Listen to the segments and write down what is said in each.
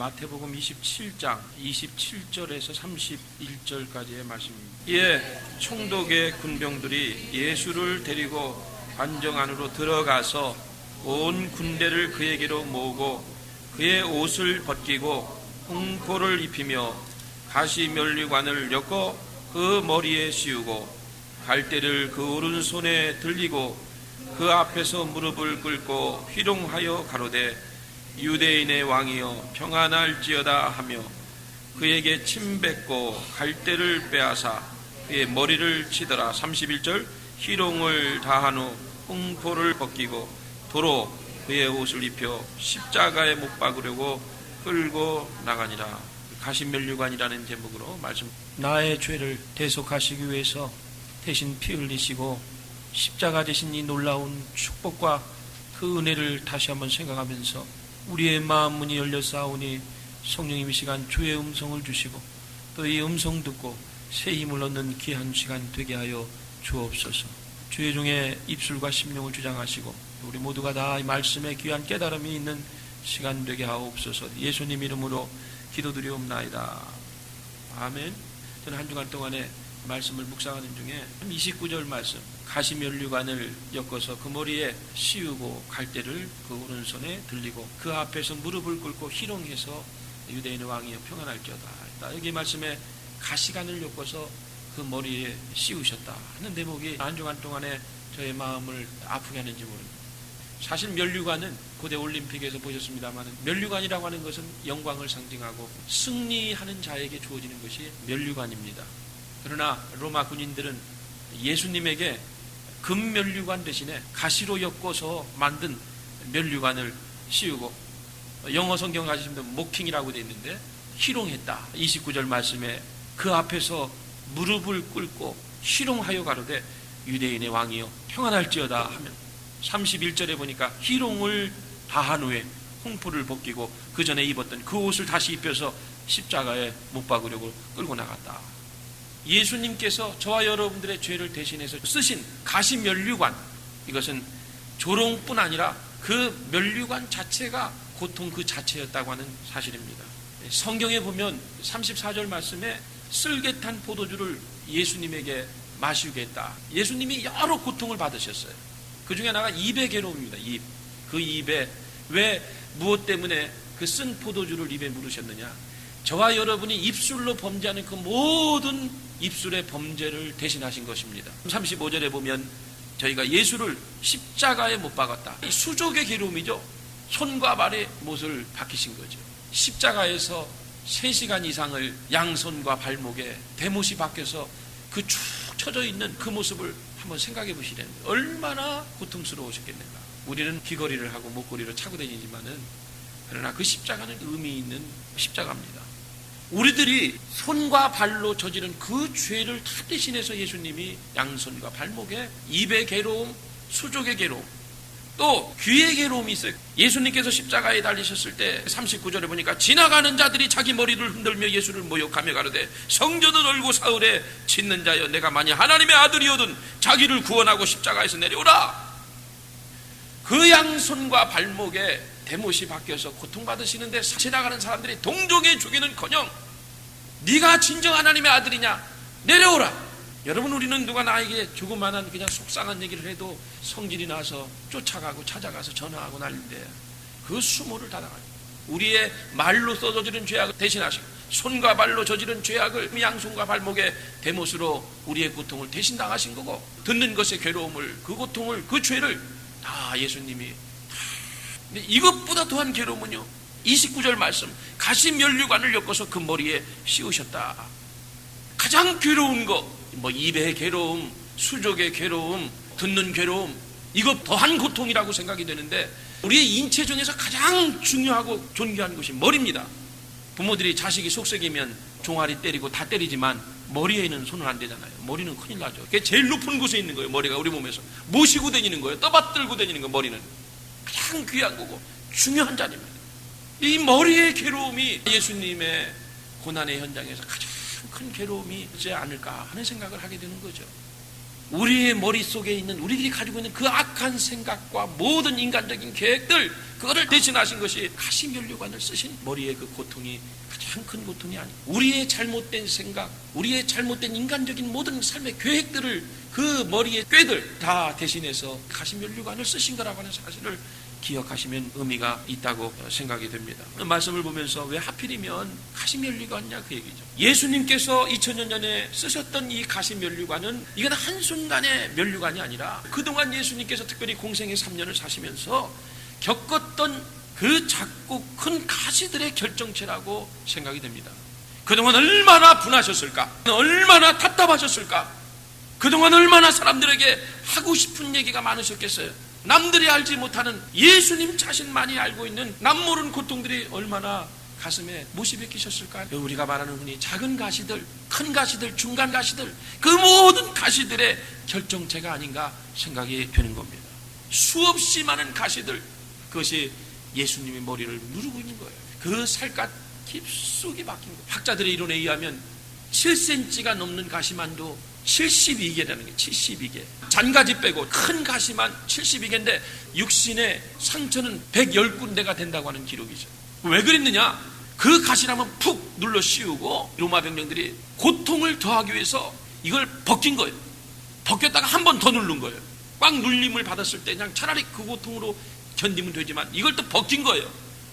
마태복음 27장 27절에서 31절까지의 말씀입니다. 이에 총독의 군병들이 예수를 데리고 관정 안으로 들어가서 온 군대를 그에게로 모으고 그의 옷을 벗기고 홍포를 입히며 가시면류관을 엮어 그 머리에 씌우고 갈대를 그 오른손에 들리고 그 앞에서 무릎을 꿇고 희롱하여 가로되 유대인의 왕이여 평안할지어다 하며 그에게 침 뱉고 갈대를 빼앗아 그의 머리를 치더라. 31절 희롱을 다한 후 홍포를 벗기고 도로 그의 옷을 입혀 십자가에 못 박으려고 끌고 나가니라. 가신면류관이라는 제목으로 말씀. 나의 죄를 대속하시기 위해서 대신 피 흘리시고 십자가 대신 이 놀라운 축복과 그 은혜를 다시 한번 생각하면서 우리의 마음 문이 열려 싸우니 성령님 이 시간 주의 음성을 주시고 또 이 음성 듣고 새 힘을 얻는 귀한 시간 되게 하여 주옵소서. 주의 종의 입술과 심령을 주장하시고 우리 모두가 다 이 말씀에 귀한 깨달음이 있는 시간 되게 하옵소서. 예수님 이름으로 기도드리옵나이다. 아멘. 저는 한 주간 동안에 말씀을 묵상하는 중에 29절 말씀 가시면류관을 엮어서 그 머리에 씌우고 갈대를 그 오른손에 들리고 그 앞에서 무릎을 꿇고 희롱해서 유대인의 왕이여 평안할지어다 여기 말씀에 가시관을 엮어서 그 머리에 씌우셨다 하는 대목이 한 주간 동안에 저의 마음을 아프게 하는지 모릅니다. 사실 면류관은 고대 올림픽에서 보셨습니다만 면류관이라고 하는 것은 영광을 상징하고 승리하는 자에게 주어지는 것이 면류관입니다 그러나 로마 군인들은 예수님에게 금면류관 대신에 가시로 엮어서 만든 면류관을 씌우고 영어 성경 가지시면 모킹이라고 되어 있는데 희롱했다. 29절 말씀에 그 앞에서 무릎을 꿇고 희롱하여 가로되 유대인의 왕이여 평안할지어다 하면 31절에 보니까 희롱을 다한 후에 홍포를 벗기고 그 전에 입었던 그 옷을 다시 입혀서 십자가에 못 박으려고 끌고 나갔다. 예수님께서 저와 여러분들의 죄를 대신해서 쓰신 가시면류관 이것은 조롱뿐 아니라 그 면류관 자체가 고통 그 자체였다고 하는 사실입니다. 성경에 보면 34절 말씀에 쓸개탄 포도주를 예수님에게 마시게 했다. 예수님이 여러 고통을 받으셨어요. 그 중에 하나가 입의 괴로움입니다. 입. 그 입에 왜 무엇 때문에 그 쓴 포도주를 입에 물으셨느냐? 저와 여러분이 입술로 범죄하는 그 모든 입술의 범죄를 대신하신 것입니다. 35절에 보면 저희가 예수를 십자가에 못 박았다. 이 수족의 괴로움이죠. 손과 발의 못을 박히신 거죠. 십자가에서 3시간 이상을 양손과 발목에 대못이 박혀서 그 축 처져 있는 그 모습을 한번 생각해 보시려는 얼마나 고통스러우셨겠는가. 우리는 귀걸이를 하고 목걸이를 차고 다니지만은 그러나 그 십자가는 의미 있는 십자가입니다. 우리들이 손과 발로 저지른 그 죄를 다 대신해서 예수님이 양손과 발목에 입의 괴로움, 수족의 괴로움, 또 귀의 괴로움이 있어요. 예수님께서 십자가에 달리셨을 때 39절에 보니까 지나가는 자들이 자기 머리를 흔들며 예수를 모욕하며 가로되 성전을 얼고 사흘에 짓는 자여 내가 만약 하나님의 아들이오든 자기를 구원하고 십자가에서 내려오라. 그 양손과 발목에 대못이 박혀서 고통받으시는데 지나가는 사람들이 동정해 주기는커녕 네가 진정 하나님의 아들이냐 내려오라. 여러분 우리는 누가 나에게 조그만한 그냥 속상한 얘기를 해도 성질이 나서 쫓아가고 찾아가서 전화하고 난리인데 그 수모를 다 당하죠. 우리의 말로 써저지른 죄악을 대신하시고 손과 발로 저지른 죄악을 양손과 발목에 대못으로 우리의 고통을 대신 당하신 거고 듣는 것의 괴로움을 그 고통을 그 죄를 다 예수님이 근데 이것보다 더한 괴로움은요. 29절 말씀 가시면류관을 엮어서 그 머리에 씌우셨다. 가장 괴로운 거, 뭐 입의 괴로움, 수족의 괴로움, 듣는 괴로움, 이거 더한 고통이라고 생각이 되는데 우리의 인체 중에서 가장 중요하고 존귀한 것이 머리입니다. 부모들이 자식이 속썩이면 종아리 때리고 다 때리지만 머리에는 손은 안 대잖아요. 머리는 큰일 나죠. 그게 제일 높은 곳에 있는 거예요. 머리가 우리 몸에서 모시고 다니는 거예요. 떠받들고 다니는 거 머리는 가장 귀한 거고 중요한 자리입니다. 이 머리의 괴로움이 예수님의 고난의 현장에서 가장 큰 괴로움이 있지 않을까 하는 생각을 하게 되는 거죠. 우리의 머릿속에 있는 우리들이 가지고 있는 그 악한 생각과 모든 인간적인 계획들 그거를 대신하신 것이 가시면류관을 쓰신 머리의 그 고통이 가장 큰 고통이 아니 우리의 잘못된 생각 우리의 잘못된 인간적인 모든 삶의 계획들을 그 머리의 꾀들 다 대신해서 가시면류관을 쓰신 거라고 하는 사실을 기억하시면 의미가 있다고 생각이 됩니다. 말씀을 보면서 왜 하필이면 가시면류관이냐 그 얘기죠. 예수님께서 2000년 전에 쓰셨던 이 가시면류관은 이건 한순간의 면류관이 아니라 그동안 예수님께서 특별히 공생의 3년을 사시면서 겪었던 그 작고 큰 가시들의 결정체라고 생각이 됩니다. 그동안 얼마나 분하셨을까? 얼마나 답답하셨을까? 그동안 얼마나 사람들에게 하고 싶은 얘기가 많으셨겠어요? 남들이 알지 못하는 예수님 자신만이 알고 있는 남모른 고통들이 얼마나 가슴에 못이 베끼셨을까? 우리가 말하는 흔히 작은 가시들, 큰 가시들, 중간 가시들, 그 모든 가시들의 결정체가 아닌가 생각이 되는 겁니다. 수없이 많은 가시들, 그것이 예수님의 머리를 누르고 있는 거예요. 그 살갗 깊숙이 박힌 거예요. 학자들의 이론에 의하면 7cm가 넘는 가시만도 72개라는 게 72개. 잔가지 빼고 큰 가시만 72개인데 육신의 상처는 110군데가 된다고 하는 기록이죠. 왜 그랬느냐? 그 가시라면 푹 눌러 씌우고 로마 병령들이 고통을 더하기 위해서 이걸 벗긴 거예요. 벗겼다가 한 번 더 누른 거예요. 꽉 눌림을 받았을 때 그냥 차라리 그 고통으로 견디면 되지만 이걸 또 벗긴 거예요.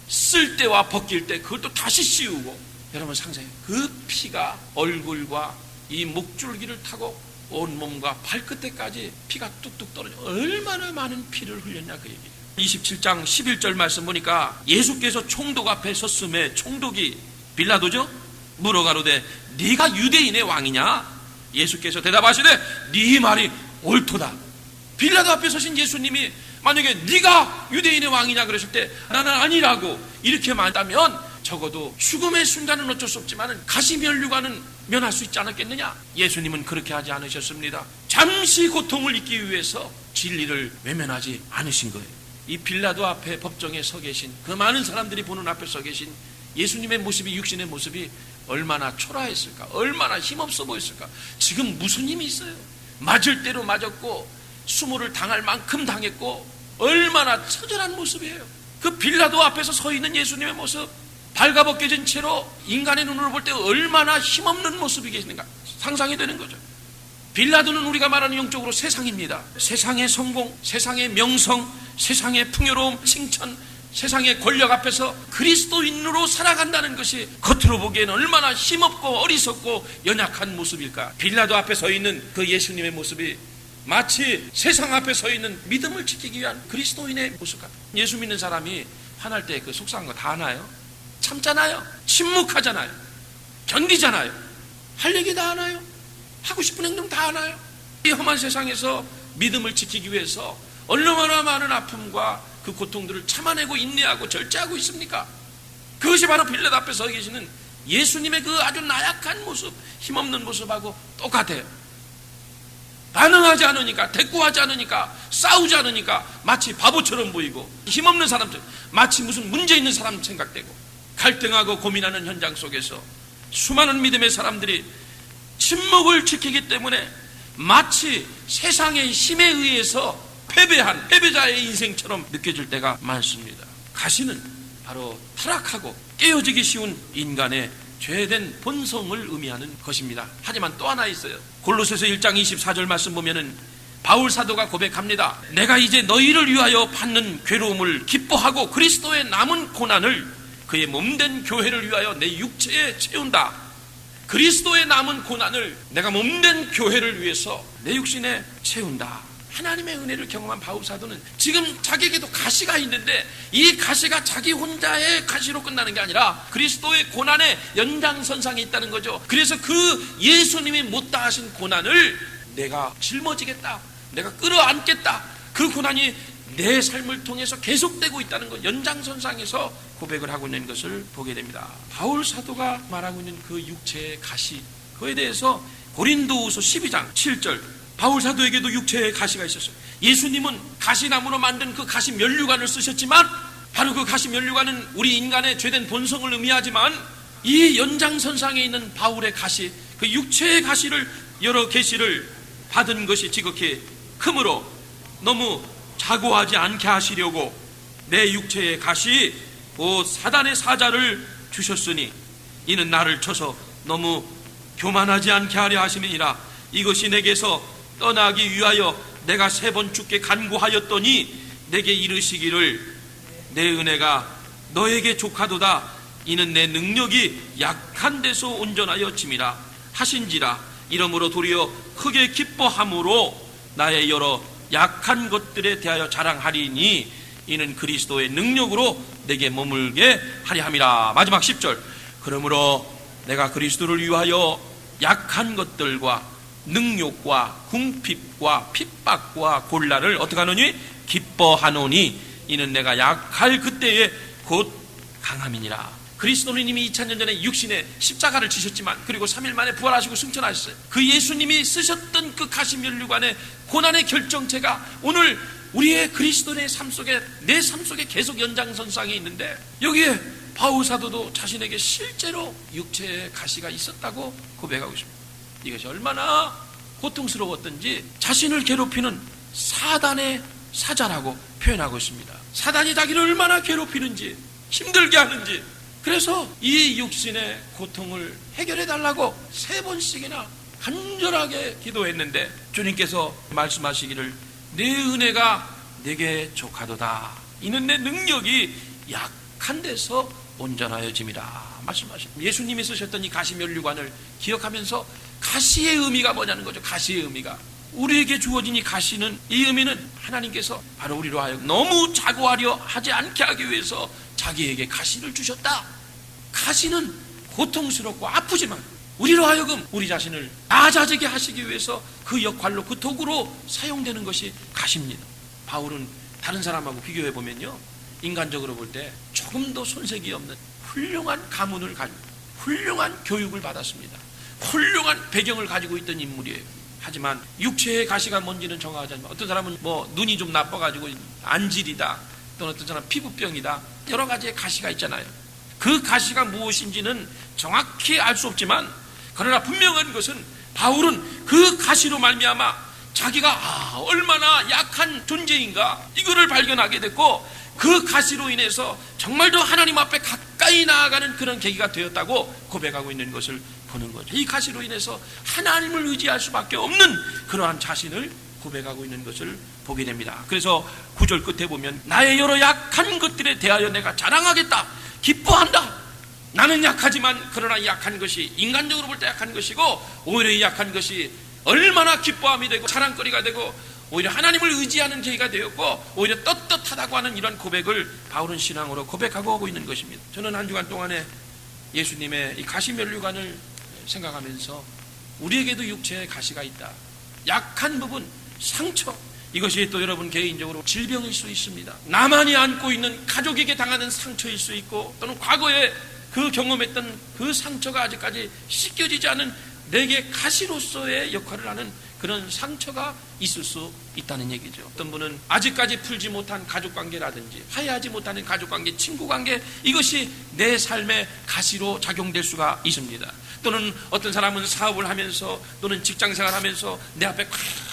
쓸 때와 벗길 때 그걸 또 다시 씌우고 여러분 상상해요. 그 피가 얼굴과 이 목줄기를 타고 온 몸과 발끝에까지 피가 뚝뚝 떨어져 얼마나 많은 피를 흘렸냐 그 얘기죠. 27장 11절 말씀 보니까 예수께서 총독 앞에 섰음에 총독이 빌라도죠? 물어가로되 네가 유대인의 왕이냐? 예수께서 대답하시되 네 말이 옳도다. 빌라도 앞에 서신 예수님이 만약에 네가 유대인의 왕이냐 그러실 때 나는 아니라고 이렇게 말한다면 적어도 죽음의 순간은 어쩔 수 없지만 가시면류관은 면할 수 있지 않았겠느냐? 예수님은 그렇게 하지 않으셨습니다. 잠시 고통을 잊기 위해서 진리를 외면하지 않으신 거예요. 이 빌라도 앞에 법정에 서 계신 그 많은 사람들이 보는 앞에 서 계신 예수님의 모습이 육신의 모습이 얼마나 초라했을까? 얼마나 힘없어 보였을까? 지금 무슨 힘이 있어요? 맞을 대로 맞았고 수모를 당할 만큼 당했고 얼마나 처절한 모습이에요. 그 빌라도 앞에서 서 있는 예수님의 모습 발가벗겨진 채로 인간의 눈으로 볼 때 얼마나 힘없는 모습이 계시는가 상상이 되는 거죠. 빌라도는 우리가 말하는 영적으로 세상입니다. 세상의 성공, 세상의 명성, 세상의 풍요로움, 칭찬, 세상의 권력 앞에서 그리스도인으로 살아간다는 것이 겉으로 보기에는 얼마나 힘없고 어리석고 연약한 모습일까. 빌라도 앞에 서 있는 그 예수님의 모습이 마치 세상 앞에 서 있는 믿음을 지키기 위한 그리스도인의 모습 같아요. 예수 믿는 사람이 화날 때 그 속상한 거다 하나요? 참잖아요. 침묵하잖아요. 견디잖아요. 할 얘기 다 하나요? 하고 싶은 행동 다 하나요? 이 험한 세상에서 믿음을 지키기 위해서 얼마나 많은 아픔과 그 고통들을 참아내고 인내하고 절제하고 있습니까? 그것이 바로 빌렛 앞에 서 계시는 예수님의 그 아주 나약한 모습, 힘없는 모습하고 똑같아요. 반응하지 않으니까, 대꾸하지 않으니까, 싸우지 않으니까 마치 바보처럼 보이고 힘없는 사람처럼 마치 무슨 문제 있는 사람 생각되고 갈등하고 고민하는 현장 속에서 수많은 믿음의 사람들이 침묵을 지키기 때문에 마치 세상의 힘에 의해서 패배한 패배자의 인생처럼 느껴질 때가 많습니다. 가시는 바로 타락하고 깨어지기 쉬운 인간의 죄된 본성을 의미하는 것입니다. 하지만 또 하나 있어요. 골로새서 1장 24절 말씀 보면은 바울 사도가 고백합니다. 내가 이제 너희를 위하여 받는 괴로움을 기뻐하고 그리스도의 남은 고난을 그의 몸된 교회를 위하여 내 육체에 채운다. 그리스도의 남은 고난을 내가 몸된 교회를 위해서 내 육신에 채운다. 하나님의 은혜를 경험한 바울 사도는 지금 자기에게도 가시가 있는데 이 가시가 자기 혼자의 가시로 끝나는 게 아니라 그리스도의 고난의 연장선상에 있다는 거죠. 그래서 그 예수님이 못다 하신 고난을 내가 짊어지겠다. 내가 끌어안겠다. 그 고난이 내 삶을 통해서 계속되고 있다는 것 연장선상에서 고백을 하고 있는 것을 보게 됩니다. 바울 사도가 말하고 있는 그 육체의 가시 그에 대해서 고린도후서 12장 7절 바울 사도에게도 육체의 가시가 있었어요. 예수님은 가시나무로 만든 그 가시 면류관을 쓰셨지만 바로 그 가시 면류관은 우리 인간의 죄된 본성을 의미하지만 이 연장선상에 있는 바울의 가시 그 육체의 가시를 여러 계시를 받은 것이 지극히 크므로 너무 자고하지 않게 하시려고 내 육체의 가시 곧 사단의 사자를 주셨으니 이는 나를 쳐서 너무 교만하지 않게 하려 하심이니라. 이것이 내게서 떠나기 위하여 내가 세 번 죽게 간구하였더니 내게 이르시기를 내 은혜가 너에게 족하도다. 이는 내 능력이 약한 데서 온전하여 짐이라. 하신지라. 이러므로 도리어 크게 기뻐함으로 나의 여러 약한 것들에 대하여 자랑하리니 이는 그리스도의 능력으로 내게 머물게 하리 함이라. 마지막 10절. 그러므로 내가 그리스도를 위하여 약한 것들과 능욕과 궁핍과 핍박과 곤란을 어떻게 하노니? 기뻐하노니 이는 내가 약할 그때에 곧 강함이니라 그리스도는 이미 2000년 전에 육신의 십자가를 지셨지만 그리고 3일 만에 부활하시고 승천하셨어요 그 예수님이 쓰셨던 그 가시 면류관의 고난의 결정체가 오늘 우리의 그리스도의 삶 속에 내 삶 속에 계속 연장선상에 있는데 여기에 바울 사도도 자신에게 실제로 육체의 가시가 있었다고 고백하고 있습니다. 이것이 얼마나 고통스러웠던지 자신을 괴롭히는 사단의 사자라고 표현하고 있습니다. 사단이 자기를 얼마나 괴롭히는지 힘들게 하는지 그래서 이 육신의 고통을 해결해 달라고 세 번씩이나 간절하게 기도했는데 주님께서 말씀하시기를 내 은혜가 내게 족하도다. 이는 내 능력이 약한 데서 온전하여짐이라 말씀하십니다. 예수님이 쓰셨던 이 가시면류관을 기억하면서 가시의 의미가 뭐냐는 거죠. 가시의 의미가 우리에게 주어진 이 가시는 이 의미는 하나님께서 바로 우리로 하여금 너무 자고하려 하지 않게 하기 위해서 자기에게 가시를 주셨다. 가시는 고통스럽고 아프지만 우리로 하여금 우리 자신을 낮아지게 하시기 위해서 그 역할로 그 도구로 사용되는 것이 가시입니다. 바울은 다른 사람하고 비교해 보면요. 인간적으로 볼 때 조금도 손색이 없는 훌륭한 가문을 가지고 훌륭한 교육을 받았습니다. 훌륭한 배경을 가지고 있던 인물이에요. 하지만 육체의 가시가 뭔지는 정확하지 않지만 어떤 사람은 뭐 눈이 좀 나빠가지고 안질이다 또는 어떤 사람은 피부병이다 여러 가지의 가시가 있잖아요. 그 가시가 무엇인지는 정확히 알 수 없지만 그러나 분명한 것은 바울은 그 가시로 말미암아 자기가 아, 얼마나 약한 존재인가 이거를 발견하게 됐고 그 가시로 인해서 정말 더 하나님 앞에 가까이 나아가는 그런 계기가 되었다고 고백하고 있는 것을 보는 거죠. 이 가시로 인해서 하나님을 의지할 수밖에 없는 그러한 자신을 고백하고 있는 것을 보게 됩니다. 그래서 구절 끝에 보면 나의 여러 약한 것들에 대하여 내가 자랑하겠다. 기뻐한다. 나는 약하지만 그러나 약한 것이 인간적으로 볼 때 약한 것이고 오히려 이 약한 것이 얼마나 기뻐함이 되고 자랑거리가 되고 오히려 하나님을 의지하는 계기가 되었고 오히려 떳떳하다고 하는 이런 고백을 바울은 신앙으로 고백하고 오고 있는 것입니다. 저는 한 주간 동안에 예수님의 이 가시면류관을 생각하면서 우리에게도 육체에 가시가 있다. 약한 부분, 상처. 이것이 또 여러분 개인적으로 질병일 수 있습니다. 나만이 안고 있는 가족에게 당하는 상처일 수 있고 또는 과거에 그 경험했던 그 상처가 아직까지 씻겨지지 않은 내게 가시로서의 역할을 하는 그런 상처가 있을 수 있다는 얘기죠. 어떤 분은 아직까지 풀지 못한 가족 관계라든지 화해하지 못하는 가족 관계, 친구 관계 이것이 내 삶의 가시로 작용될 수가 있습니다. 또는 어떤 사람은 사업을 하면서 또는 직장 생활하면서 내 앞에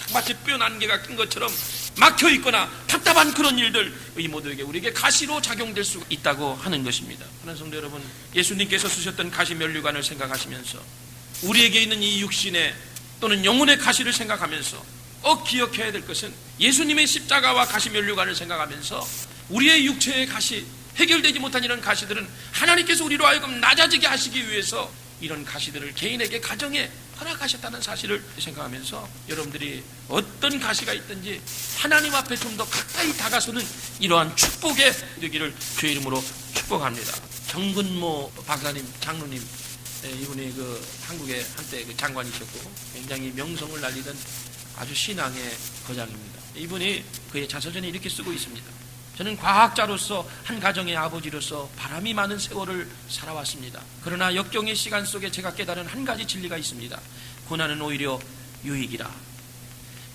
콱마 치뼈 난개가 낀 것처럼 막혀 있거나 답답한 그런 일들 이 모두에게 우리에게 가시로 작용될 수 있다고 하는 것입니다. 하는 성도 여러분, 예수님께서 쓰셨던 가시 면류관을 생각하시면서 우리에게 있는 이 육신의 또는 영혼의 가시를 생각하면서 꼭 기억해야 될 것은 예수님의 십자가와 가시 면류관을 생각하면서 우리의 육체의 가시 해결되지 못한 이런 가시들은 하나님께서 우리로 하여금 낮아지게 하시기 위해서 이런 가시들을 개인에게 가정에 허락하셨다는 사실을 생각하면서 여러분들이 어떤 가시가 있든지 하나님 앞에 좀 더 가까이 다가서는 이러한 축복의 되기를 주의 이름으로 축복합니다. 정근모 박사님, 장로님 예, 이분이 그 한국에 한때 그 장관이셨고 굉장히 명성을 날리던 아주 신앙의 거장입니다. 이분이 그의 자서전에 이렇게 쓰고 있습니다. 저는 과학자로서 한 가정의 아버지로서 바람이 많은 세월을 살아왔습니다. 그러나 역경의 시간 속에 제가 깨달은 한 가지 진리가 있습니다. 고난은 오히려 유익이라.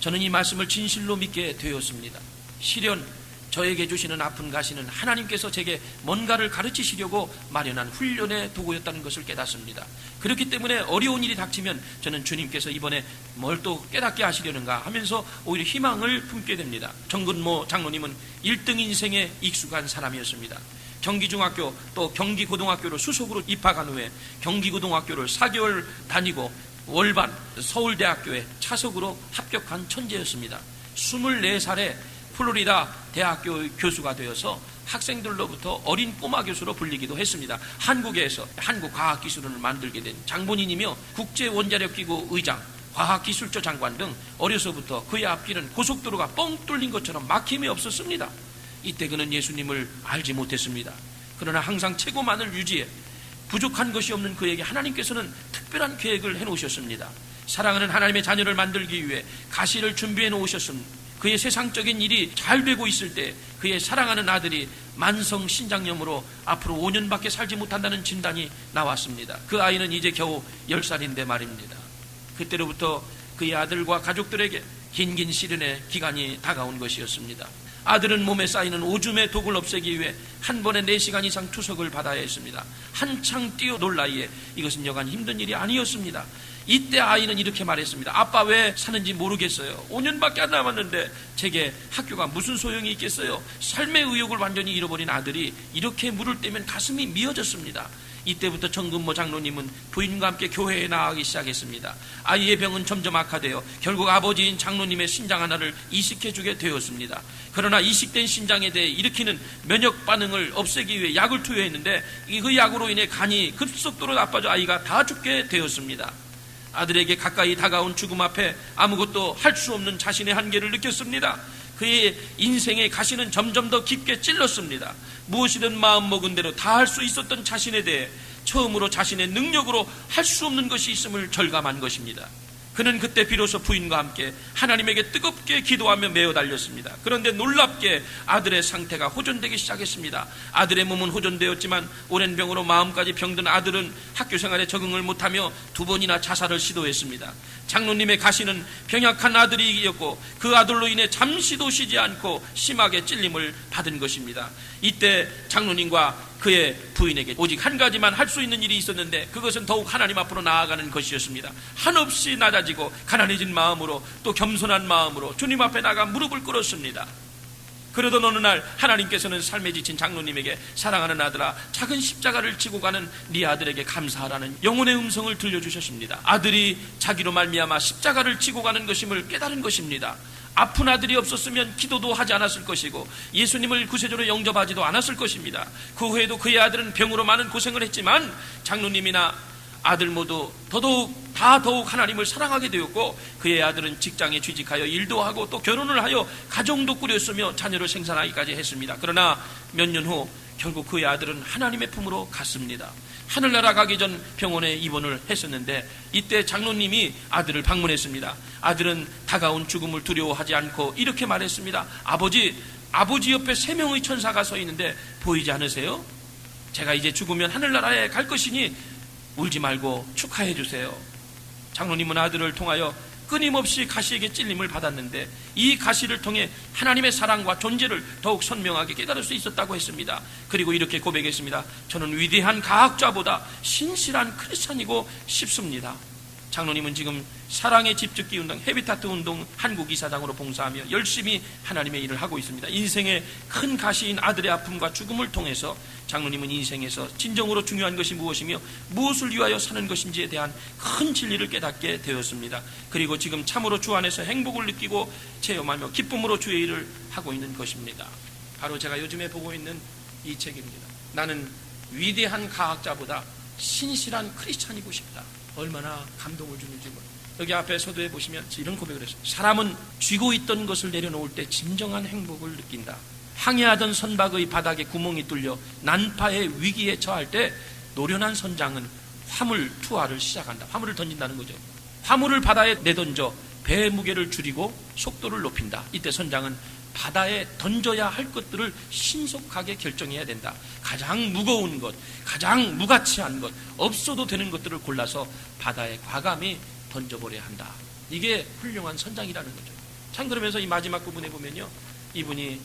저는 이 말씀을 진실로 믿게 되었습니다. 시련, 저에게 주시는 아픈 가시는 하나님께서 제게 뭔가를 가르치시려고 마련한 훈련의 도구였다는 것을 깨닫습니다. 그렇기 때문에 어려운 일이 닥치면 저는 주님께서 이번에 뭘 또 깨닫게 하시려는가 하면서 오히려 희망을 품게 됩니다. 정근모 장로님은 1등 인생에 익숙한 사람이었습니다. 경기중학교 또 경기고등학교로 수석으로 입학한 후에 경기고등학교를 4개월 다니고 월반 서울대학교에 차석으로 합격한 천재였습니다. 24살에 플로리다 대학교 교수가 되어서 학생들로부터 어린 꼬마 교수로 불리기도 했습니다. 한국에서 한국 과학기술원을 만들게 된 장본인이며 국제 원자력 기구 의장, 과학기술처 장관 등 어려서부터 그의 앞길은 고속도로가 뻥 뚫린 것처럼 막힘이 없었습니다. 이때 그는 예수님을 알지 못했습니다. 그러나 항상 최고만을 유지해 부족한 것이 없는 그에게 하나님께서는 특별한 계획을 해 놓으셨습니다. 사랑하는 하나님의 자녀를 만들기 위해 가시를 준비해 놓으셨습니다. 그의 세상적인 일이 잘 되고 있을 때 그의 사랑하는 아들이 만성 신장염으로 앞으로 5년밖에 살지 못한다는 진단이 나왔습니다. 그 아이는 이제 겨우 10살인데 말입니다. 그때로부터 그의 아들과 가족들에게 긴긴 시련의 기간이 다가온 것이었습니다. 아들은 몸에 쌓이는 오줌의 독을 없애기 위해 한 번에 4시간 이상 투석을 받아야 했습니다. 한창 뛰어놀 나이에 이것은 여간 힘든 일이 아니었습니다. 이때 아이는 이렇게 말했습니다. 아빠 왜 사는지 모르겠어요. 5년밖에 안 남았는데 제게 학교가 무슨 소용이 있겠어요. 삶의 의욕을 완전히 잃어버린 아들이 이렇게 물을 떼면 가슴이 미어졌습니다. 이때부터 정근모 장로님은 부인과 함께 교회에 나가기 시작했습니다. 아이의 병은 점점 악화되어 결국 아버지인 장로님의 신장 하나를 이식해주게 되었습니다. 그러나 이식된 신장에 대해 일으키는 면역 반응을 없애기 위해 약을 투여했는데 그 약으로 인해 간이 급속도로 나빠져 아이가 다 죽게 되었습니다. 아들에게 가까이 다가온 죽음 앞에 아무것도 할 수 없는 자신의 한계를 느꼈습니다. 그의 인생의 가시는 점점 더 깊게 찔렀습니다. 무엇이든 마음 먹은 대로 다 할 수 있었던 자신에 대해 처음으로 자신의 능력으로 할 수 없는 것이 있음을 절감한 것입니다. 그는 그때 비로소 부인과 함께 하나님에게 뜨겁게 기도하며 매어 달렸습니다. 그런데 놀랍게 아들의 상태가 호전되기 시작했습니다. 아들의 몸은 호전되었지만 오랜 병으로 마음까지 병든 아들은 학교 생활에 적응을 못하며 두 번이나 자살을 시도했습니다. 장로님의 가시는 병약한 아들이었고 그 아들로 인해 잠시도 쉬지 않고 심하게 찔림을 받은 것입니다. 이때 장로님과 그의 부인에게 오직 한 가지만 할 수 있는 일이 있었는데 그것은 더욱 하나님 앞으로 나아가는 것이었습니다. 한없이 낮아지고 가난해진 마음으로 또 겸손한 마음으로 주님 앞에 나가 무릎을 꿇었습니다. 그러던 어느 날 하나님께서는 삶에 지친 장로님에게 사랑하는 아들아 작은 십자가를 지고 가는 네 아들에게 감사하라는 영혼의 음성을 들려주셨습니다. 아들이 자기로 말미암아 십자가를 지고 가는 것임을 깨달은 것입니다. 아픈 아들이 없었으면 기도도 하지 않았을 것이고 예수님을 구세주로 영접하지도 않았을 것입니다. 그 후에도 그의 아들은 병으로 많은 고생을 했지만 장로님이나 아들 모두 더더욱 다 더욱 하나님을 사랑하게 되었고 그의 아들은 직장에 취직하여 일도 하고 또 결혼을 하여 가정도 꾸렸으며 자녀를 생산하기까지 했습니다. 그러나 몇 년 후 결국 그의 아들은 하나님의 품으로 갔습니다. 하늘나라 가기 전 병원에 입원을 했었는데 이때 장로님이 아들을 방문했습니다. 아들은 다가온 죽음을 두려워하지 않고 이렇게 말했습니다. 아버지, 아버지 옆에 세 명의 천사가 서 있는데 보이지 않으세요? 제가 이제 죽으면 하늘나라에 갈 것이니 울지 말고 축하해 주세요. 장로님은 아들을 통하여 끊임없이 가시에게 찔림을 받았는데 이 가시를 통해 하나님의 사랑과 존재를 더욱 선명하게 깨달을 수 있었다고 했습니다. 그리고 이렇게 고백했습니다. 저는 위대한 과학자보다 신실한 크리스찬이고 싶습니다. 장로님은 지금 사랑의 집짓기 운동, 헤비타트 운동 한국 이사장으로 봉사하며 열심히 하나님의 일을 하고 있습니다. 인생의 큰 가시인 아들의 아픔과 죽음을 통해서 장로님은 인생에서 진정으로 중요한 것이 무엇이며 무엇을 위하여 사는 것인지에 대한 큰 진리를 깨닫게 되었습니다. 그리고 지금 참으로 주 안에서 행복을 느끼고 체험하며 기쁨으로 주의 일을 하고 있는 것입니다. 바로 제가 요즘에 보고 있는 이 책입니다. 나는 위대한 과학자보다 신실한 크리스찬이고 싶다. 얼마나 감동을 주는지 몰라. 여기 앞에 서두에 보시면 이런 고백을 했어요. 사람은 쥐고 있던 것을 내려놓을 때 진정한 행복을 느낀다. 항해하던 선박의 바닥에 구멍이 뚫려 난파의 위기에 처할 때 노련한 선장은 화물 투하를 시작한다. 화물을 던진다는 거죠. 화물을 바다에 내던져 배의 무게를 줄이고 속도를 높인다. 이때 선장은 바다에 던져야 할 것들을 신속하게 결정해야 된다. 가장 무거운 것, 가장 무가치한 것, 없어도 되는 것들을 골라서 바다에 과감히 던져버려야 한다. 이게 훌륭한 선장이라는 거죠. 참 그러면서 이 마지막 부분에 보면요. 이분이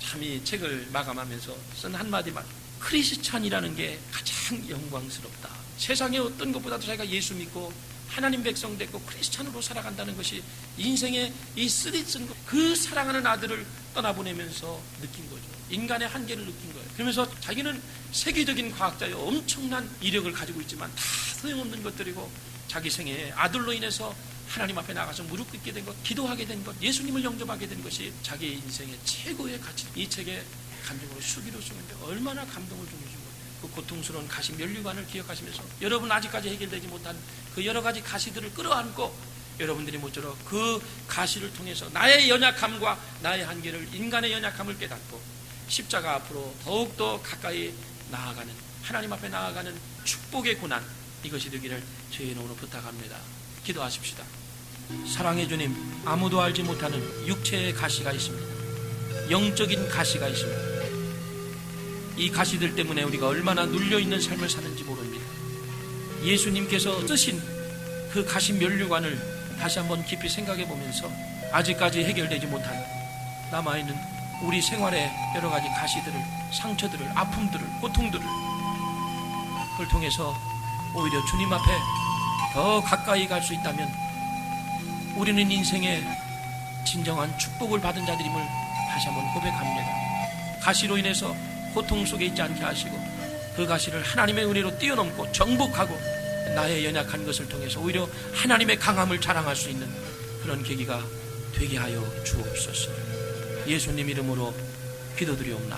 참 이 책을 마감하면서 쓴 한마디 말. 크리스찬이라는 게 가장 영광스럽다. 세상의 어떤 것보다도 자기가 예수 믿고 하나님 백성 됐고 크리스찬으로 살아간다는 것이 인생의 이 쓰리쓴 것, 그 사랑하는 아들을 떠나보내면서 느낀 거죠. 인간의 한계를 느낀 거예요. 그러면서 자기는 세계적인 과학자의 엄청난 이력을 가지고 있지만 다 소용없는 것들이고 자기 생애에 아들로 인해서 하나님 앞에 나가서 무릎 꿇게 된 것, 기도하게 된 것, 예수님을 영접하게 된 것이 자기의 인생의 최고의 가치. 이 책에 감정으로 수기로 쓰는데 얼마나 감동을 거예요. 그 고통스러운 가시 면류관을 기억하시면서 여러분 아직까지 해결되지 못한 그 여러 가지 가시들을 끌어안고 여러분들이 모쪼록 그 가시를 통해서 나의 연약함과 나의 한계를 인간의 연약함을 깨닫고 십자가 앞으로 더욱더 가까이 나아가는 하나님 앞에 나아가는 축복의 고난 이것이 되기를 주의 이름으로 부탁합니다. 기도하십시다. 사랑의 주님, 아무도 알지 못하는 육체의 가시가 있습니다. 영적인 가시가 있습니다. 이 가시들 때문에 우리가 얼마나 눌려 있는 삶을 사는지 모릅니다. 예수님께서 쓰신 그 가시 면류관을 다시 한번 깊이 생각해 보면서 아직까지 해결되지 못한 남아있는 우리 생활의 여러 가지 가시들을, 상처들을, 아픔들을, 고통들을 그걸 통해서 오히려 주님 앞에 더 가까이 갈 수 있다면 우리는 인생의 진정한 축복을 받은 자들임을 다시 한번 고백합니다. 가시로 인해서 고통 속에 있지 않게 하시고 그 가시를 하나님의 은혜로 뛰어넘고 정복하고 나의 연약한 것을 통해서 오히려 하나님의 강함을 자랑할 수 있는 그런 계기가 되게 하여 주옵소서. 예수님 이름으로 기도드리옵나이다.